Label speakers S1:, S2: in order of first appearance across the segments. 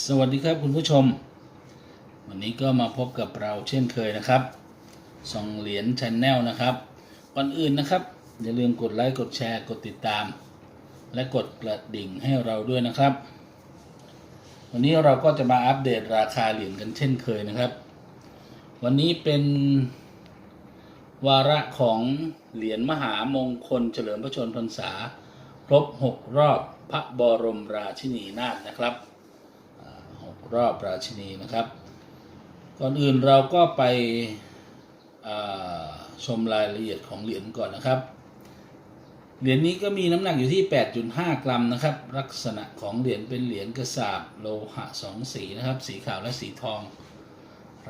S1: สวัสดีครับคุณผู้ชม วันนี้ก็มาพบกับเราเช่นเคยนะครับสองเหรียญชแนลนะครับก่อนอื่นนะครับ อย่าลืมกดไลค์กดแชร์กดติดตาม และกดกระดิ่งให้เราด้วยนะครับ วันนี้เราก็จะมาอัปเดตราคาเหรียญกันเช่นเคยนะครับ วันนี้เป็นวาระของเหรียญมหามงคลเฉลิมพระชนมพรรษา ครบ 6 รอบพระบรมราชินีนาถนะครับ รอบราชินีนะครับ ก่อนอื่นเราก็ไปชมรายละเอียดของเหรียญก่อนนะครับ เหรียญนี้ก็มีน้ำหนักอยู่ที่ 8.5 กรัมนะครับ ลักษณะของเหรียญเป็นเหรียญกระสาบโลหะสองสีนะครับ สีขาวและสีทอง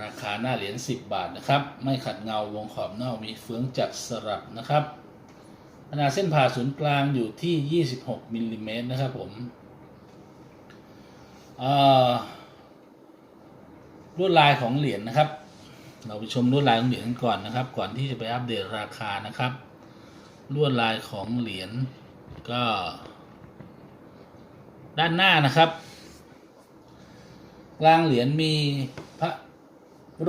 S1: ราคาหน้าเหรียญ 10 บาทนะครับ ไม่ขัดเงาวงขอบนอกมีเฟืองจักสลับนะครับขนาดเส้นผ่าศูนย์กลางอยู่ที่ 26มิลลิเมตรนะครับผม เอ่อ ลวดลายของเหรียญนะครับ เราไปชมลวดลายของเหรียญกันก่อนนะครับ ก่อนที่จะไปอัปเดตราคานะครับ ลวดลายของเหรียญก็ ด้านหน้านะครับกลางเหรียญมีพระ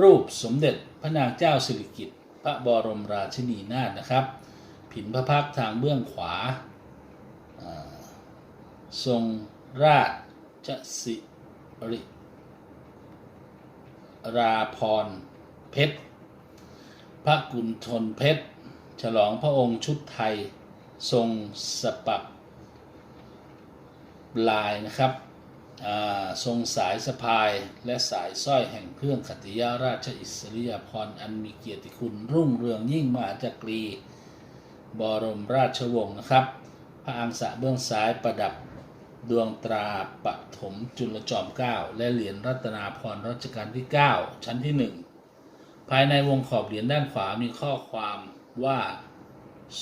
S1: รูปสมเด็จพระนางเจ้าสิริกิติ์พระบรมราชินีนาถนะครับ ผินพระพักทางเบื้องขวา ทรงราชสิริ ราพรเพชร พระกุณฑลเพชร ฉลองพระองค์ชุดไทยทรงสปักลายนะครับทรงสายสะพายและสายสร้อยแห่งเครื่องขัติยาราชอิสริยาภรณ์อันมีเกียรติคุณรุ่งเรืองยิ่งมหาจักรี บรมราชวงศ์นะครับ พระอังสะเบื้องซ้ายประดับ ดวงตราปฐมจุลจอมเกล้าและเหรียญรัตนาพรรัชกาลที่ 9 ชั้นที่ 1 ภายในวงขอบเหรียญด้านขวามีข้อความว่า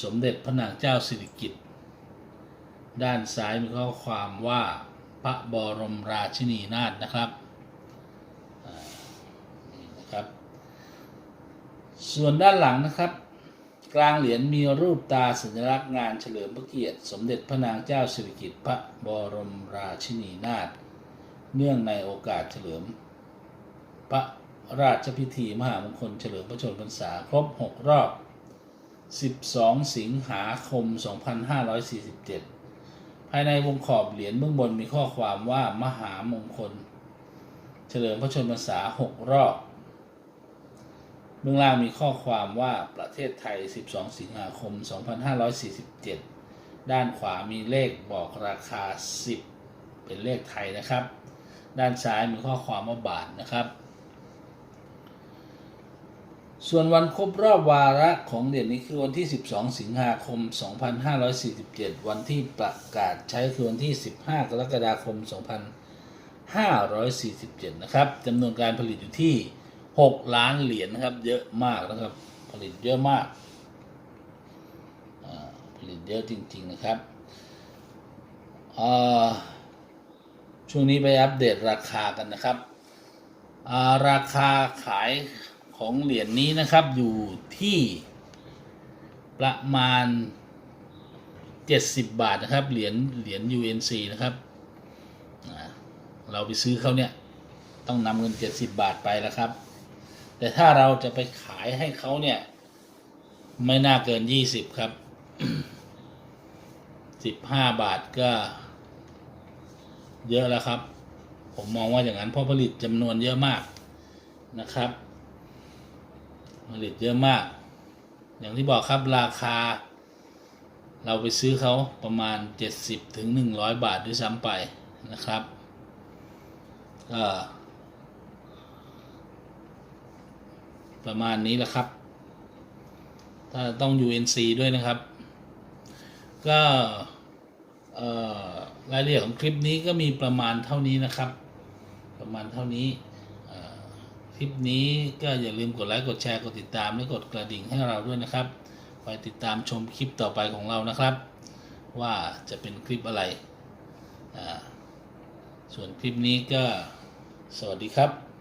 S1: สมเด็จพระนางเจ้าสิริกิติ์ด้านซ้ายมีข้อความว่าพระบรมราชินีนาถนะครับนะครับ ส่วนด้านหลังนะครับ กลางเหรียญมีรูปตาสัญลักษณ์งานเฉลิมพระเกียรติ สมเด็จพระนางเจ้าสิริกิติ์พระบรมราชินีนาถเนื่องในโอกาสเฉลิม พระราชพิธีมหามงคลเฉลิมพระชนมพรรษาครบ 6 รอบ 12 สิงหาคม 2547 ภายในวงขอบเหรียญเบื้องบนมีข้อความว่ามหามงคล เฉลิมพระชนมพรรษา 6 รอบ เบื้องล่างมีข้อความว่าประเทศไทย 12 สิงหาคม 2547 ด้านขวามีเลขบอกราคา 10 เป็นเลขไทยนะครับ ด้านซ้ายมีข้อความว่าบาทนะครับ ส่วนวันครบรอบวาระของเหรียญนี้คือวันที่ 12 สิงหาคม 2547 วันที่ประกาศใช้คือวันที่ 15 กรกฎาคม 2547 นะครับจำนวนการผลิตอยู่ที่ 6ล้านเหรียญนะครับ เยอะมากนะครับ ผลิตเยอะมากผลิตเยอะจริง ๆ นะครับช่วงนี้ไปอัปเดตราคากันนะครับาราคาขายของเหรียญนี้นะครับอยู่ที่ประมาณ 70 บาทนะครับ เหรียญเหรียญ UNC นะครับเราไปซื้อเขาเนี่ย ต้องนำเงิน 70 บาทไปแล้วครับ แต่ถ้าเราจะไปขายให้เขาเนี่ย ไม่น่าเกิน20ครับ15บาทก็ เยอะแล้วครับ ผมมองว่าอย่างนั้นเพราะผลิตจำนวนเยอะมากนะครับ ผลิตเยอะมาก อย่างที่บอกครับราคา เราไปซื้อเขาประมาณ 70ถึง100 บาทด้วยซ้ำไปนะครับก็ ประมาณนี้แหละครับ ถ้าต้อง UNC ด้วยนะครับ ก็รายละเอียดของคลิปนี้ก็มีประมาณเท่านี้นะครับ ประมาณเท่านี้คลิปนี้ก็อย่าลืมกดไลค์กดแชร์กดติดตามและกดกระดิ่งให้เราด้วยนะครับไปติดตามชมคลิปต่อไปของเรานะครับ ว่าจะเป็นคลิปอะไรส่วนคลิปนี้ก็สวัสดีครับ